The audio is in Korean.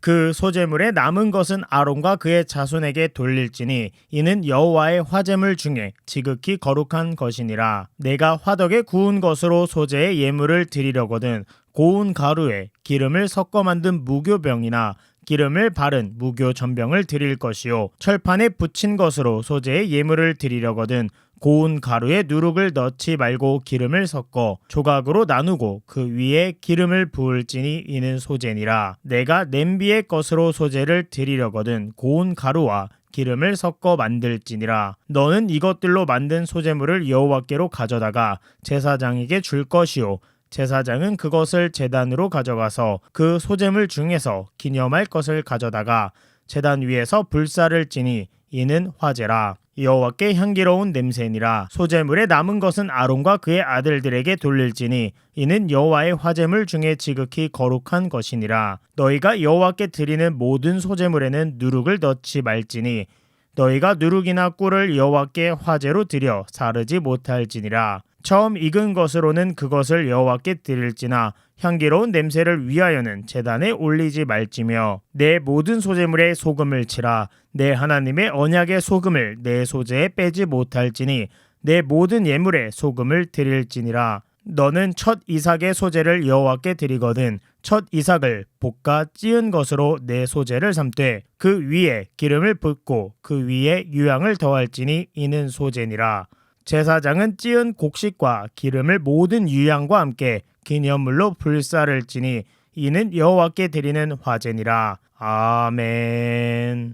그 소재물에 남은 것은 아론과 그의 자손에게 돌릴지니 이는 여호와의 화재물 중에 지극히 거룩한 것이니라. 내가 화덕에 구운 것으로 소재의 예물을 드리려거든 고운 가루에 기름을 섞어 만든 무교병이나 기름을 바른 무교 전병을 드릴 것이요. 철판에 붙인 것으로 소재의 예물을 드리려거든 고운 가루에 누룩을 넣지 말고 기름을 섞어 조각으로 나누고 그 위에 기름을 부을지니 이는 소재니라. 내가 냄비의 것으로 소재를 드리려거든 고운 가루와 기름을 섞어 만들지니라. 너는 이것들로 만든 소재물을 여호와께로 가져다가 제사장에게 줄 것이요. 제사장은 그것을 제단으로 가져가서 그 소재물 중에서 기념할 것을 가져다가 제단 위에서 불사를 지니 이는 화제라. 여호와께 향기로운 냄새니라. 소재물에 남은 것은 아론과 그의 아들들에게 돌릴지니 이는 여호와의 화재물 중에 지극히 거룩한 것이니라. 너희가 여호와께 드리는 모든 소재물에는 누룩을 넣지 말지니 너희가 누룩이나 꿀을 여호와께 화재로 드려 사르지 못할지니라 처음 익은 것으로는 그것을 여호와께 드릴지나 향기로운 냄새를 위하여는 제단에 올리지 말지며 내 모든 소재물에 소금을 치라 내 하나님의 언약의 소금을 내 소재에 빼지 못할지니 내 모든 예물에 소금을 드릴지니라. 너는 첫 이삭의 소재를 여호와께 드리거든 첫 이삭을 볶아 찌은 것으로 내 소재를 삼되 그 위에 기름을 붓고 그 위에 유향을 더할지니 이는 소재니라 제사장은 찌은 곡식과 기름을 모든 유향과 함께 기념물로 불사를 지니 이는 여호와께 드리는 화제니라. 아멘